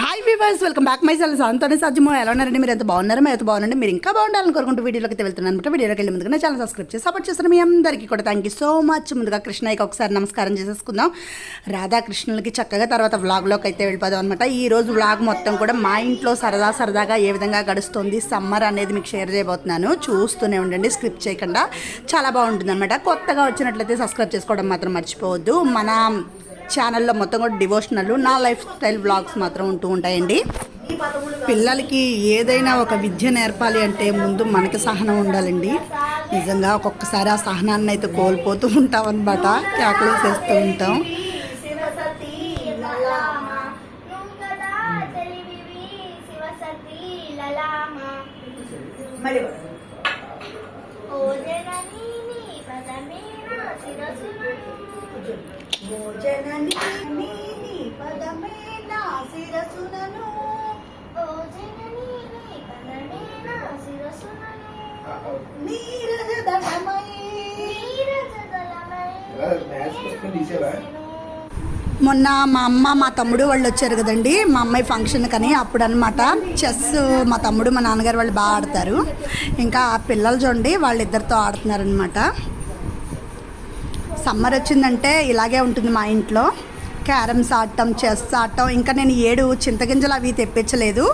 Hi viewers welcome back my cells అంతనే సాధ్యమో ఎలా ఉన్నారండి? మీరు ఎంత బాగున్నారో? మేము ఎంత బాగున్నారండి? మీరు ఇంకా బాగుండాలని కోరుకుంటూ వీడియోలోకి అయితే వెళ్తున్నాను అనమాట వీడియోకి వెళ్ళి ముందుగా ఛానల్ సబ్స్క్రైబ్ చేసి సపోర్ట్ చేస్తున్న మీ అందరికీ కూడా థ్యాంక్ యూ సో మచ్ ముందుగా కృష్ణయ్యకి ఒకసారి నమస్కారం చేసేసుకుందాం. రాధాకృష్ణులకి చక్కగా తర్వాత వ్లాగ్లోకి అయితే వెళ్ళిపోదాం అనమాట ఈ రోజు వ్లాగ్ మొత్తం కూడా మా ఇంట్లో సరదా సరదాగా ఏ విధంగా గడుస్తుంది సమ్మర్ అనేది మీకు షేర్ చేయబోతున్నాను. చూస్తూనే ఉండండి స్క్రిప్ట్ చేయకుండా. చాలా బాగుంటుంది అనమాట కొత్తగా వచ్చినట్లయితే సబ్స్క్రైబ్ చేసుకోవడం మాత్రం మర్చిపోవద్దు. మన ఛానల్లో మొత్తం కూడా డివోషనల్ నా లైఫ్ స్టైల్ వ్లాగ్స్ మాత్రం ఉంటూ ఉంటాయండి. పిల్లలకి ఏదైనా ఒక విద్య నేర్పాలి అంటే ముందు మనకి సహనం ఉండాలండి. నిజంగా ఒక్కొక్కసారి ఆ సహనాన్ని అయితే కోల్పోతూ ఉంటాం అనమాట కేకలు చేస్తూ ఉంటాం. శివసతి నీ శిరసునను? మొన్న మా అమ్మ మా తమ్ముడు వాళ్ళు వచ్చారు కదండి. మా అమ్మాయి ఫంక్షన్ కని అప్పుడు అనమాట చెస్ మా తమ్ముడు మా నాన్నగారు వాళ్ళు బాగా ఆడతారు. ఇంకా ఆ పిల్లలు చూడండి వాళ్ళిద్దరితో ఆడుతున్నారనమాట సమ్మర్ వచ్చిందంటే ఇలాగే ఉంటుంది మా ఇంట్లో. క్యారమ్స్ ఆడటం చెస్ ఆడటం ఇంకా నేను ఏడు చింతగింజలు అవి తెప్పించలేదు.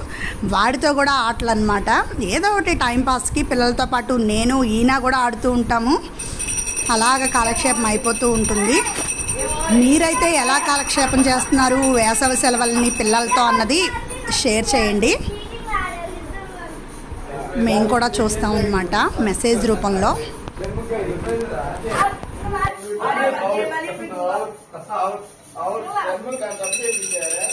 వాడితో కూడా ఆటలు అనమాట ఏదో ఒకటి టైంపాస్కి పిల్లలతో పాటు నేను ఈయన కూడా ఆడుతూ ఉంటాము. అలాగ కాలక్షేపం అయిపోతూ ఉంటుంది. మీరైతే ఎలా కాలక్షేపం చేస్తున్నారు? వేసవి సెలవులని పిల్లలతో అన్నది షేర్ చేయండి. మేము కూడా చూస్తాం అనమాట మెసేజ్ రూపంలో. అవుట్ అవుట్ కర్మ కట్ చేయించారా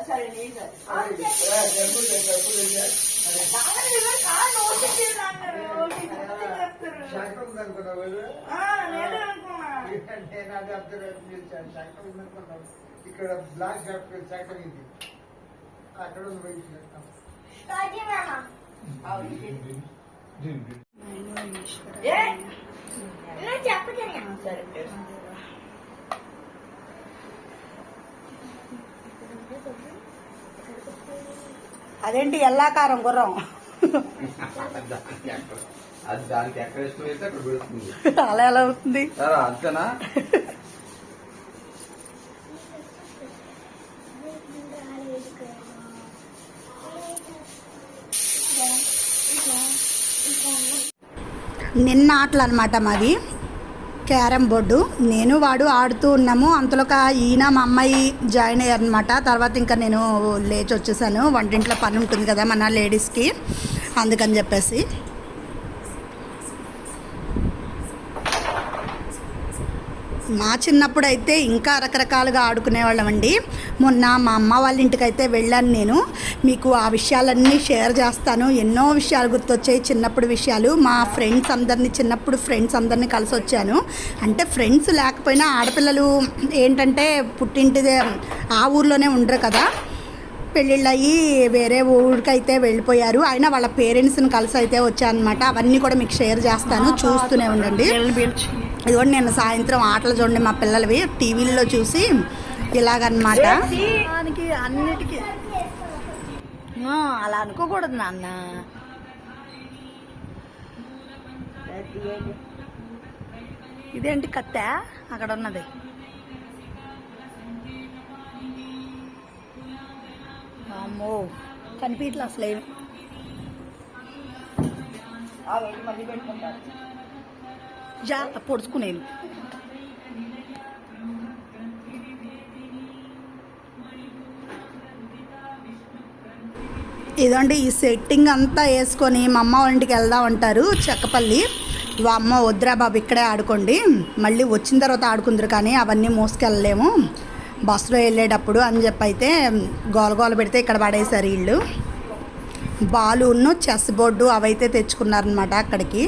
సరే నేను చెప్తున్నా ఇక్కడ బ్లాక్ చాప్టర్ శాఖం ఇది. అక్కడ ఉంది అదేంటి ఎల్లాకారం గుర్రం? అది దానికి ఎక్కడ ఇష్టమైతే అక్కడ పెడుతుంది. అలా ఎలా అవుతుంది? సరే అంతేనా? నిన్న ఆటలు అనమాట మాది క్యారమ్ బోర్డు. నేను వాడు ఆడుతూ ఉన్నాము. అంతలోక ఈయన మా అమ్మాయి జాయిన్ అయ్యారనమాట తర్వాత ఇంకా నేను లేచి వచ్చేసాను వంటింట్లో పని ఉంటుంది కదా మన లేడీస్కి అందుకని చెప్పేసి. మా చిన్నప్పుడు అయితే ఇంకా రకరకాలుగా ఆడుకునేవాళ్ళం అండి మొన్న మా అమ్మ వాళ్ళ ఇంటికి అయితే వెళ్ళాను నేను. మీకు ఆ విషయాలన్నీ షేర్ చేస్తాను. ఎన్నో విషయాలు గుర్తొచ్చాయి చిన్నప్పుడు విషయాలు. మా ఫ్రెండ్స్ అందరినీ చిన్నప్పుడు ఫ్రెండ్స్ అందరినీ కలిసి వచ్చాను అంటే ఫ్రెండ్స్ లేకపోయినా ఆడపిల్లలు ఏంటంటే పుట్టింటిదే ఆ ఊర్లోనే ఉండరు కదా. పెళ్ళిళ్ళు అయ్యి వేరే ఊరికైతే వెళ్ళిపోయారు. అయినా వాళ్ళ పేరెంట్స్ని కలిసి అయితే వచ్చానమాట అవన్నీ కూడా మీకు షేర్ చేస్తాను. చూస్తూనే ఉండండి. ఇదిగోండి నేను సాయంత్రం ఆటలు చూడండి మా పిల్లలవి. టీవీల్లో చూసి ఇలాగనమాట. దానికి అన్నిటికీ. అలా అనుకోకూడదు నాన్న. ఇదేంటి కత్త? అక్కడ ఉన్నది అమ్మో కనిపించలే అసలు ఏమి జా పొడుచుకునేది. ఇదండి ఈ సెట్టింగ్ అంతా వేసుకొని మా అమ్మ వాళ్ళ ఇంటికి వెళ్దాం అంటారు చెక్కపల్లి. వా అమ్మ వద్దురా బాబు ఇక్కడే ఆడుకోండి. మళ్ళీ వచ్చిన తర్వాత ఆడుకుందరు కానీ అవన్నీ మోసుకెళ్ళలేము. బస్సులో వెళ్ళేటప్పుడు అని చెప్పి అయితే గోల పెడితే ఇక్కడ పడేశారు వీళ్ళు బాలును చెస్ బోర్డు అవైతే తెచ్చుకున్నారనమాట అక్కడికి.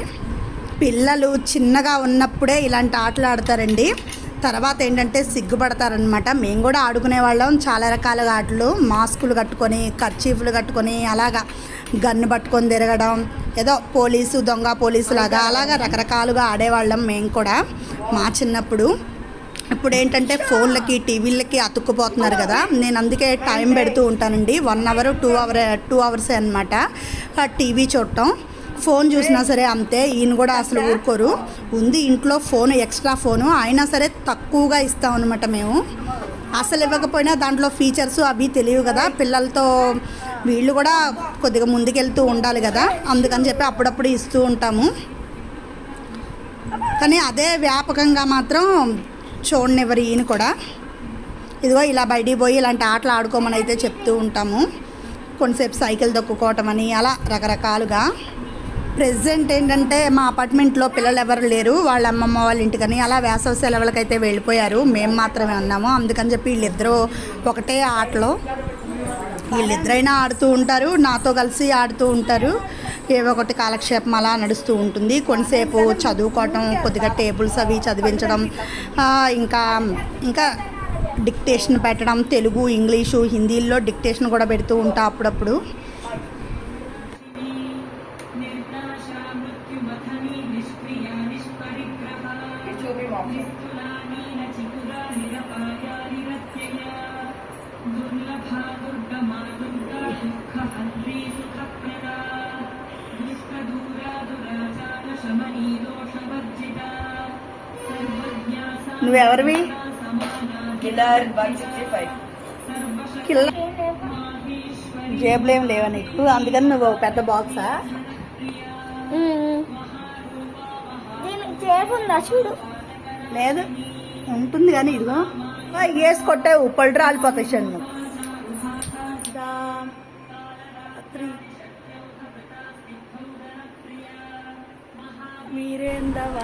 పిల్లలు చిన్నగా ఉన్నప్పుడే ఇలాంటి ఆటలు ఆడతారండి. తర్వాత ఏంటంటే సిగ్గుపడతారనమాట మేము కూడా ఆడుకునే వాళ్ళం. చాలా రకాల ఆటలు. మాస్కులు కట్టుకొని కర్చీఫ్లు కట్టుకొని అలాగా గన్ను పట్టుకొని తిరగడం ఏదో పోలీసు దొంగ పోలీసు లాగా అలాగా రకరకాలుగా ఆడేవాళ్ళం మేము కూడా మా చిన్నప్పుడు. ఇప్పుడు ఏంటంటే ఫోన్లకి టీవీలకి అతుక్కుపోతున్నారు కదా. నేను అందుకే టైం పెడుతూ ఉంటానండి. One hour two hour two అవర్సే అనమాట టీవీ చూడటం. ఫోన్ చూసినా సరే అంతే ఈయన కూడా అసలు ఊరుకోరు. ఉంది ఇంట్లో ఫోన్ ఎక్స్ట్రా ఫోను అయినా సరే తక్కువగా ఇస్తాం అనమాట మేము. అసలు ఇవ్వకపోయినా దాంట్లో ఫీచర్స్ అవి తెలియవు కదా పిల్లలతో వీళ్ళు కూడా కొద్దిగా ముందుకెళ్తూ ఉండాలి కదా అందుకని చెప్పి అప్పుడప్పుడు ఇస్తూ ఉంటాము. కానీ అదే వ్యాపకంగా మాత్రం చూడనివ్వరు ఈయన కూడా. ఇదిగో ఇలా బయటికి పోయి ఇలాంటి ఆటలు ఆడుకోమని అయితే చెప్తూ ఉంటాము. కొంతసేపు సైకిల్ దొక్కుకోవటం అని అలా రకరకాలుగా. ప్రెసెంట్ ఏంటంటే మా అపార్ట్మెంట్లో పిల్లలు ఎవరు లేరు. వాళ్ళ అమ్మమ్మ వాళ్ళ ఇంటికని అలా వేసవి సెలవులకైతే వెళ్ళిపోయారు. మేము మాత్రమే ఉన్నాము. అందుకని చెప్పి వీళ్ళిద్దరూ ఒకటే ఆటలో వీళ్ళిద్దరైనా ఆడుతూ ఉంటారు. నాతో కలిసి ఆడుతూ ఉంటారు. ఏవో ఒకటి కాలక్షేపం అలా నడుస్తూ ఉంటుంది. కొంతసేపు చదువుకోవటం కొద్దిగా టేబుల్స్ అవి చదివించడం ఇంకా ఇంకా డిక్టేషన్ పెట్టడం తెలుగు ఇంగ్లీషు హిందీల్లో డిక్టేషన్ కూడా పెడుతూ ఉంటా అప్పుడప్పుడు. నువ్వెవరివి? Killer one sixty five. కిల్ల జేబులు ఏం లేవా నీకు? అందుకని నువ్వు ఒక పెద్ద బాక్సా? చూడు. లేదు. ఉంటుంది కానీ ఇదిగో. ఆ, వేసి కొట్టే ఉప్పళ్ళు రాలిపోతాయి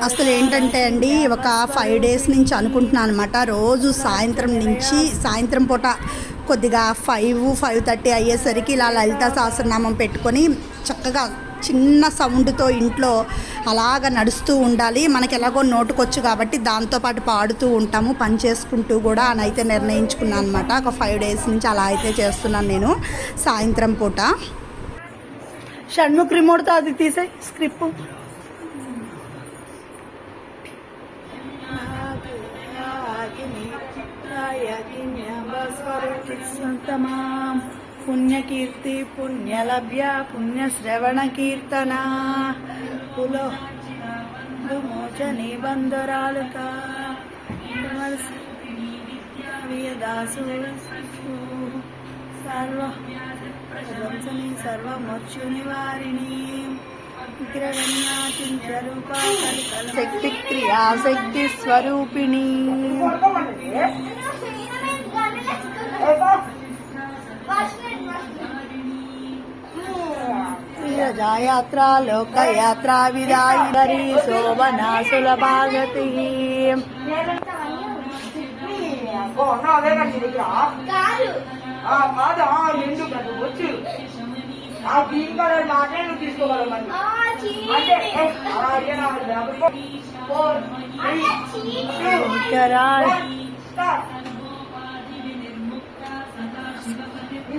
అసలు ఏంటంటే అండి ఒక ఫైవ్ డేస్ నుంచి అనుకుంటున్నాను అనమాట రోజు సాయంత్రం నుంచి సాయంత్రం పూట కొద్దిగా ఫైవ్ ఫైవ్ థర్టీ అయ్యేసరికి ఇలా లలిత సహస్రనామం పెట్టుకొని చక్కగా చిన్న సౌండ్తో ఇంట్లో అలాగ నడుస్తూ ఉండాలి. మనకి ఎలాగో నోటుకొచ్చు కాబట్టి దాంతోపాటు పాడుతూ ఉంటాము పని చేసుకుంటూ కూడా అని అయితే నిర్ణయించుకున్నాను అనమాట ఒక ఫైవ్ డేస్ నుంచి అలా అయితే చేస్తున్నాను నేను సాయంత్రం పూట. షణ్ముఖ్ రిమోట్తో అది తీసే స్క్రిప్ట్ పుణ్యకీర్తి పుణ్యలభ్య పుణ్యశ్రవణ కీర్తన పులో మోచని బంధురాలుక దాసు సర్వ ప్రశంసని సర్వమోక్షు నివారిణి శక్తి క్రియా శక్తి స్వరూపిణి విరజాయాత్ర లోకయాత్ర విదాయి శోభనా సులభాగతి అదే కట్టింది ఇక్కడ కాదు ఆ, కాదా నిండు కదా వచ్చు ఆ గ్రీన్ కలర్ మాటే నువ్వు తీసుకోగలవు మరి ఆ, అంటే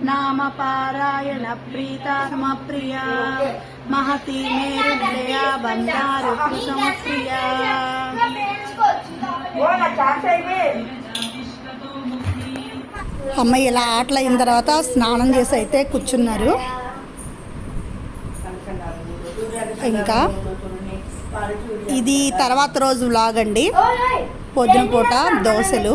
silent. ఈశ్వరీ సాధ్వీతరు మండల రూపిణి నిర్నాభకారాజ్య మధుమతీమహీ భాగోకారాజ్య కోమలాంగీ గురుప్రియా స్వతంత్ర సారాజ్య శివ జ్ఞాన ప్రదాయిని చిత్కళానంద కలిక ప్రేమ రూపా ప్రియంకరీ నామ పారాయణ ప్రీతాత్మ ప్రియా మహతి మేరు నిలయ బందారు ప్రియా ఓ, నా ఛాన్స్ అయిపోయి అమ్మాయి ఇలా ఆటలు అయిన తర్వాత స్నానం చేసి అయితే కూర్చున్నారు. ఇంకా ఇది తర్వాత రోజు వ్లాగ్ అండి. పొద్దున పూట దోశలు.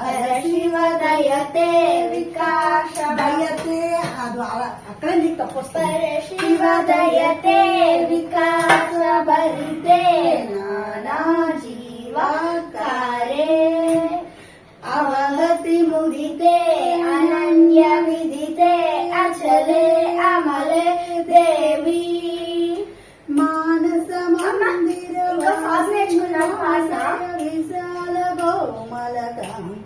పరశివదయతే వికాస దయతే అది అక్కడే నీకు తప్పు వస్తుంది శివదయతే వికాస భరితే నానా జీవకారే అవగతి ముదితే అనన్య విదితే అచలే అమలే దేవి మానస మందిర? విశాల పాడు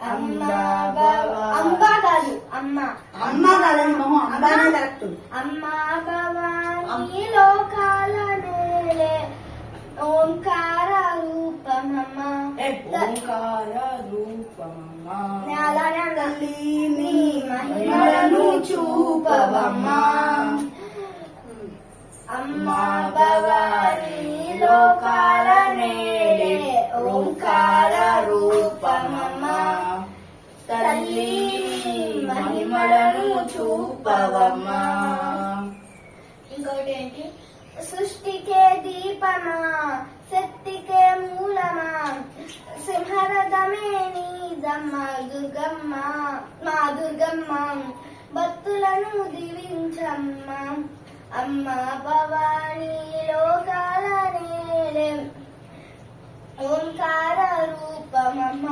అమ్మా కాదు అమ్మ అమ్మ కాదని మొహం అమ్మానే కరెక్ట్ అమ్మా భవానీ లోకాల నేలే ఓంకార రూపమమ్మ. ఓంకార రూపమమ్మా. అన్నా. నీ మహిమలను చూపవమ్మా. అమ్మా భవానీ లోకాల నేలే ఓంకార రూపమమ్మ తల్లి నీ మహిమలను చూపవమ్మా. ఇంకోటి ఏంటి సృష్టికే దీపమా శక్తికే మూలమా సింహరథమే నీదమ్మ దుర్గమ్మ మా దుర్గమ్మ భక్తులను దీవించమ్మ. అమ్మ భవానీ లోకాల నేలే ఓంకార రూపమమ్మ.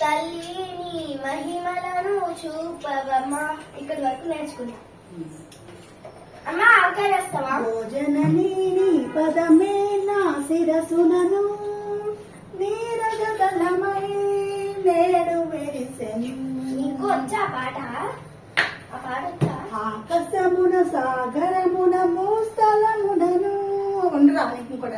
తల్లి నీ మహిమలను చూపవమ్మ. ఇక్కడి వరకు నేర్చుకున్నా అమ్మ ఆవకాయ వేస్తావా? భోజనని నీ పదమే నా శిరసునను నీరగతలమై నేడు వెరిసెను నీకు వచ్చా పాట? ఆ పాట వచ్చా? ఆకాశమున సాగరమున భూస్థలమునను. ఉండరా నీకు ఇంకోటి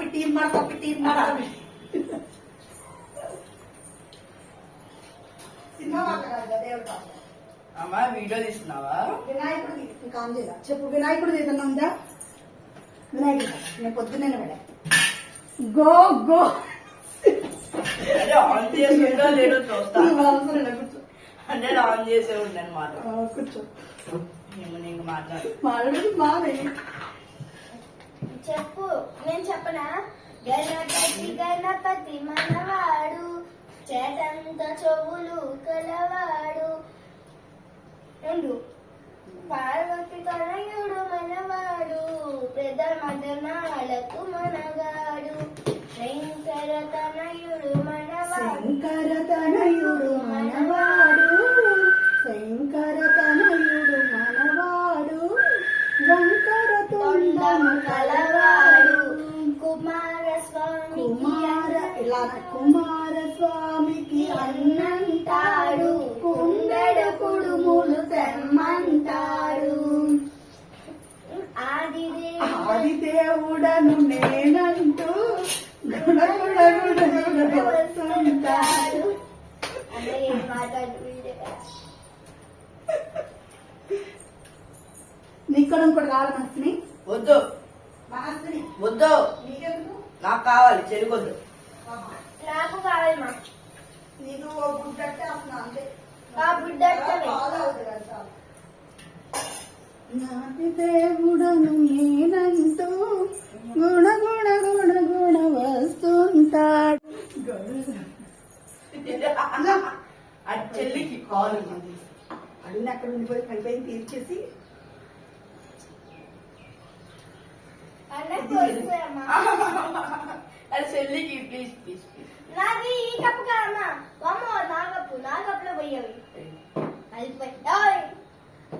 పెట్టి మడత పెట్టి సినిమా పాట కాదు కదా, దేవుడి పాట. అమ్మా వీడియో తీస్తున్నావా? వినాయకుడిది ఇంకా ఆన్ చెప్పు వినాయకుడిది ఏదన్నా ఉందా? వినాయకుడు నేను పొద్దున్నే గో గో. అదే ఆన్ చేసి ఉందో లేదో చూస్తా. నీకు అవసరం లేదు, కూర్చో అంటే ఆన్ చేసే కూర్చో. మాట్లాడు చెప్పు నేను చెప్పనా? గణపతి గణపతి మనవాడు చేతంత చెవులు కలవాడు నీకు కూడా కావాలి మనసుని. వద్దు. వద్దు. నీకెందుకు? నాకు కావాలి చెరుకొద్దు. నాకు కావాలి మా. నీకు ఓ అసలు అంతే. ఆ బుడ్డ. నాటి దేవుడను నేనంటూ గుణ గుణ గుణ గుణ వస్తుంటాడు చెల్లికి కాలు అన్ని అక్కడ ఉండిపోయి పడిపోయి తీర్చేసి చెల్లికి ప్లీజ్ ప్లీజ్ ప్లీజ్ నాది ఈ కప్పు కాదమ్మా అమ్మో నా కప్పు నా కప్పులో పోయేవి అది పోయి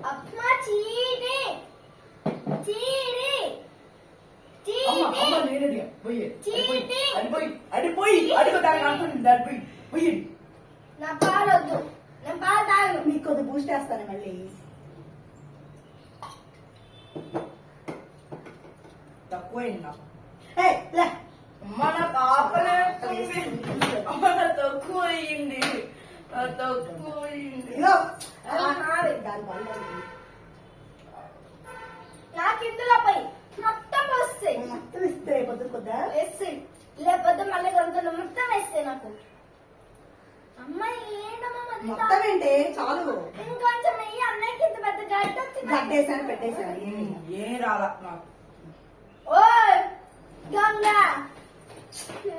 అప్మా చీటి చీ అమ్మ అమ్మ నేనేదిగా పోయి అడిపోయి అడిపోయి అడిపో దానికి అనుకుంటుంది అడిపోయి పోయి నా పాలు వద్దు నా పాలు తాగు నీకు కొద్ది బూస్ట్ వేస్తాను మళ్ళీ. తక్కువైంది? నాకు తక్కువ అయ్యింది తక్కువ అయ్యింది దాని మొత్తం ఇస్తే పొద్దు కొద్దా వేస్తాయి లేకపోతే మళ్ళీ గంటలు మొత్తం వేస్తాయి నాకు. అమ్మాయి ఏంటమ్మా మొత్తం ఏంటి? చాలు. ఇంకొంచెం ఇంత పెద్ద గడ్డ వచ్చింది? గడ్డేసాను పెట్టేసాను ఏం రాలా? నాకు ఓయ్ గంగ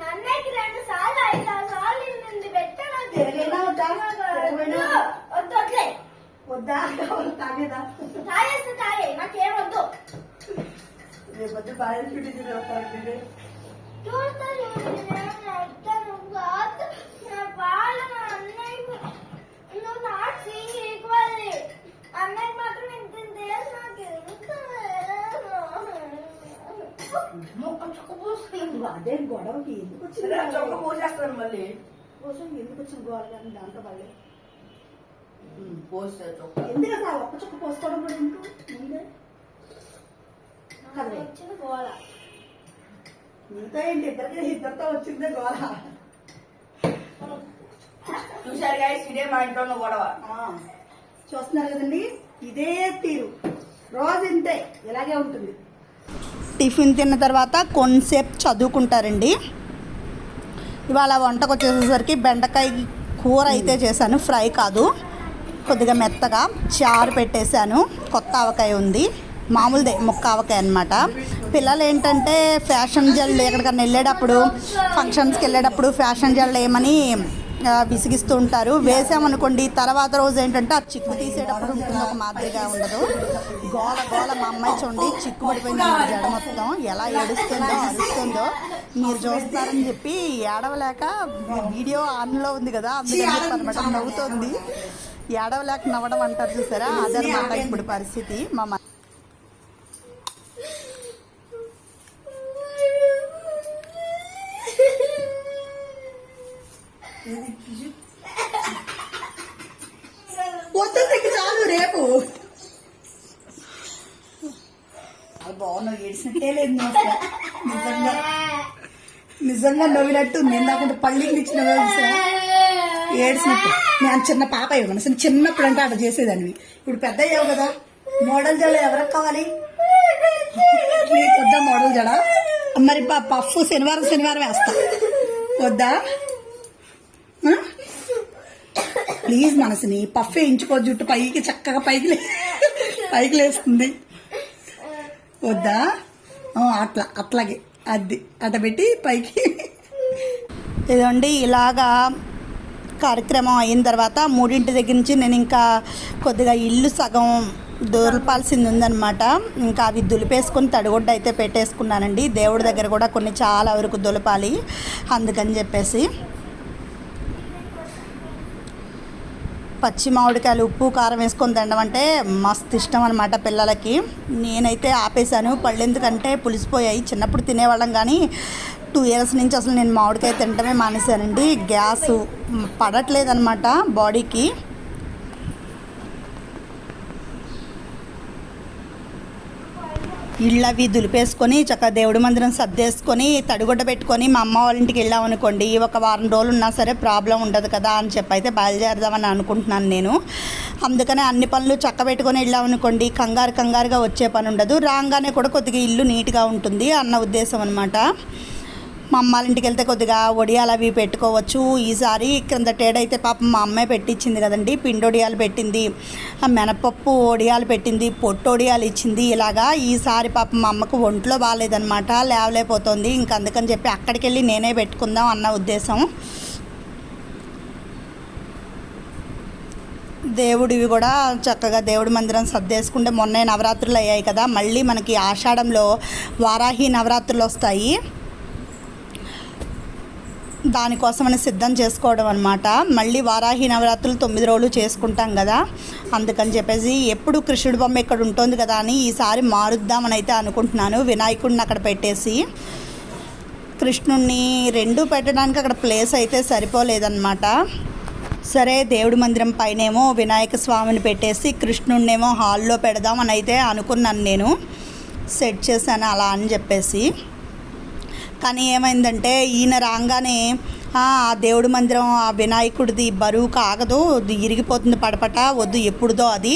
అన్నయ్యకి రెండు సార్లు ఐదు ఆరు సార్లు పెట్టాను? తిరగైనా వద్దా? తిరగైనా? వద్దు వద్దులే వద్దా? తాగేదా? తాగేస్తే తాగే నాకేం వద్దు. రేపు పొద్దు బాగా అదే గొడవకి ఎందుకు వచ్చింది చొక్క పోసేస్తాను మళ్ళీ. కోసం ఎందుకు వచ్చిన గోడ కానీ దాంట్లో మళ్ళీ. పోస్తే చొక్క. ఎందుకు ఒక్క చుక్క పోసుకోవడం కూడా ఎందుకు? ముందే. నాకు వచ్చిన గోళ. నీతో ఏంటి ఇద్దరికి ఇద్దరితో వచ్చిందే గోడ చూసారు గాయస్ ఇదే మా ఇంట్లో ఉన్న గొడవ. చూస్తున్నారు కదండి ఇదే తీరు. రోజు ఇంతే ఇలాగే ఉంటుంది. టిఫిన్ తిన్న తర్వాత కొంతసేపు చదువుకుంటారండి. ఇవాళ వంటకు వచ్చేసేసరికి బెండకాయ కూర అయితే చేశాను ఫ్రై కాదు. కొద్దిగా మెత్తగా చారు పెట్టేశాను కొత్త ఆవకాయ ఉంది. మామూలుదే ముక్క ఆవకాయ అనమాట పిల్లలు ఏంటంటే ఫ్యాషన్ జల్ ఎక్కడికన్నా వెళ్ళేటప్పుడు ఫంక్షన్స్కి వెళ్ళేటప్పుడు ఫ్యాషన్ జల్ ఏమని విసిగిస్తూ ఉంటారు. వేసామనుకోండి తర్వాత రోజు ఏంటంటే ఆ చిక్కు తీసేటప్పుడు ఉంటుంది ఒక మాదిరిగా ఉండదు. గోల గోల మా అమ్మాయి చూడండి చిక్కు పడిపోయింది జడ మొత్తం. ఎలా ఏడుస్తుందో అరుస్తుందో మీరు చూస్తారని చెప్పి ఏడవలేక వీడియో ఆన్లో ఉంది కదా అందుకని అనమాట నవ్వుతోంది. ఏడవలేక నవ్వడం అంటారు చూసారా? అదనమాట ఇప్పుడు పరిస్థితి. మా నిజంగా నవ్వినట్టు నేను నాకుంటే పళ్ళికి ఇచ్చిన ఏడ్చినట్టు. నేను చిన్న పాప ఇవ్వను చిన్నప్పుడు అంటే అట్లా చేసేదాన్ని. ఇప్పుడు పెద్ద అయ్యావు కదా మోడల్ జడ ఎవరికి కావాలి? నీకు వద్దా మోడల్ జడ? మరి పఫ్ శనివారం శనివారం వేస్తా. వద్దా? ప్లీజ్ మనసుని పఫ్ వేయించుకో జుట్టు పైకి చక్కగా పైకి లే- పైకి లేస్తుంది. వద్దా? అట్లా అట్లాగే అది అట్ట పెట్టి పైకి ఇదండి ఇలాగా కార్యక్రమం అయిన తర్వాత మూడింటి దగ్గర నుంచి నేను ఇంకా కొద్దిగా ఇల్లు సగం దొరపాల్సింది ఉందన్నమాట. ఇంకా అవి దులిపేసుకొని తడిగుడ్డ అయితే పెట్టేసుకున్నానండి. దేవుడి దగ్గర కూడా కొన్ని చాలా వరకు దులపాలి అందుకని చెప్పేసి. పచ్చి మామిడికాయలు ఉప్పు కారం వేసుకొని తినడం అంటే మస్తు ఇష్టం అనమాట పిల్లలకి. నేనైతే ఆపేశాను. పళ్ళు ఎందుకంటే పులిసిపోయాయి. చిన్నప్పుడు తినేవాళ్ళం కానీ టూ ఇయర్స్ నుంచి అసలు నేను మామిడికాయ తినటమే మానేశానండి. గ్యాస్ పడట్లేదనమాట బాడీకి. ఇళ్ళు అవి దులిపేసుకొని చక్కగా దేవుడి మందిరం సర్దేసుకొని తడిగుడ్డ పెట్టుకొని మా అమ్మ వాళ్ళ ఇంటికి వెళ్ళాం అనుకోండి ఒక వారం రోజులు ఉన్నా సరే ప్రాబ్లం ఉండదు కదా అని చెప్పి అయితే బయలుదేరదామని అనుకుంటున్నాను నేను. అందుకనే అన్ని పనులు చక్క పెట్టుకొని వెళ్ళాం అనుకోండి కంగారు కంగారుగా వచ్చే పని ఉండదు. రాగానే కూడా కొద్దిగా ఇల్లు నీట్గా ఉంటుంది అన్న ఉద్దేశం అనమాట మా అమ్మ వాళ్ళ ఇంటికి వెళ్తే కొద్దిగా వడియాలు అవి పెట్టుకోవచ్చు. ఈసారి క్రిందటేడైతే పాపం మా అమ్మాయి పెట్టించింది కదండి. పిండి వడియాలు పెట్టింది ఆ మినపప్పు వడియాలు పెట్టింది పొట్టు వడియాలు ఇచ్చింది. ఇలాగా ఈసారి పాపం మా అమ్మకు ఒంట్లో బాగాలేదనమాట లేవలేకపోతుంది. ఇంక అందుకని చెప్పి అక్కడికి వెళ్ళి నేనే పెట్టుకుందాం అన్న ఉద్దేశం. దేవుడివి కూడా చక్కగా దేవుడి మందిరం సర్దేసుకుంటే మొన్నే నవరాత్రులు అయ్యాయి కదా. మళ్ళీ మనకి ఆషాఢంలో వారాహి నవరాత్రులు వస్తాయి. దానికోసమని సిద్ధం చేసుకోవడం అనమాట మళ్ళీ వారాహి నవరాత్రులు తొమ్మిది రోజులు చేసుకుంటాం కదా. అందుకని చెప్పేసి ఎప్పుడు కృష్ణుడి బొమ్మ ఇక్కడ ఉంటుంది కదా అని ఈసారి మారుద్దామని అయితే అనుకుంటున్నాను. వినాయకుడిని అక్కడ పెట్టేసి కృష్ణుడిని రెండు పెట్టడానికి అక్కడ ప్లేస్ అయితే సరిపోలేదన్నమాట. సరే దేవుడి మందిరం పైనేమో వినాయక స్వామిని పెట్టేసి కృష్ణుడినేమో హాల్లో పెడదామని అయితే అనుకున్నాను నేను. సెట్ చేశాను అలా అని చెప్పేసి. కానీ ఏమైందంటే ఈయన రాగానే "ఆ, దేవుడి మందిరం ఆ వినాయకుడిది బరువు కాగదు ఇరిగిపోతుంది పడపట వద్దు ఎప్పుడుదో అది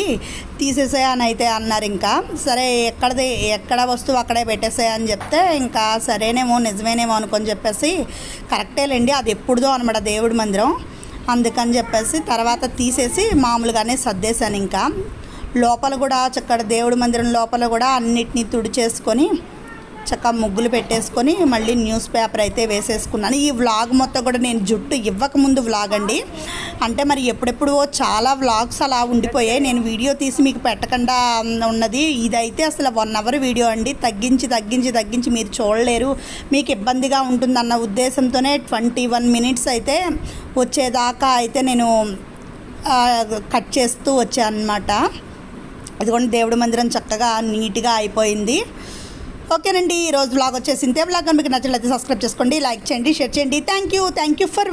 తీసేసే అని అయితే అన్నారు ఇంకా. సరే ఎక్కడది ఎక్కడ వస్తువు అక్కడే పెట్టేసే అని చెప్తే ఇంకా సరేనేమో నిజమేనేమో అనుకొని చెప్పేసి కరెక్టేలేండి అది ఎప్పుడుదో అనమాట దేవుడి మందిరం అందుకని చెప్పేసి తర్వాత తీసేసి మామూలుగానే సర్దేశాను ఇంకా. లోపల కూడా చక్కడ దేవుడి మందిరం లోపల కూడా అన్నిటినీ తుడిచేసుకొని చక్కగా ముగ్గులు పెట్టేసుకొని మళ్ళీ న్యూస్ పేపర్ అయితే వేసేసుకున్నాను. ఈ వ్లాగ్ మొత్తం కూడా నేను జుట్టు ఇవ్వకముందు వ్లాగ్ అండి. అంటే మరి ఎప్పుడెప్పుడు చాలా వ్లాగ్స్ అలా ఉండిపోయాయి. నేను వీడియో తీసి మీకు పెట్టకుండా ఉన్నది. ఇదైతే అసలు వన్ అవర్ వీడియో అండి. తగ్గించి తగ్గించి తగ్గించి మీరు చూడలేరు. మీకు ఇబ్బందిగా ఉంటుందన్న ఉద్దేశంతోనే ట్వంటీ వన్ మినిట్స్ అయితే వచ్చేదాకా అయితే నేను కట్ చేస్తూ వచ్చాను అనమాట ఇదిగోండి దేవుడి మందిరం చక్కగా నీట్గా అయిపోయింది. ఓకేనండి ఈ రోజు బ్లాగ్ వచ్చేసి ఇంతే బ్లాగ్ మీకు నచ్చినట్లయితే సబ్స్క్రైబ్ చేసుకోండి లైక్ చేయండి షేర్ చేయండి. Thank you thank you for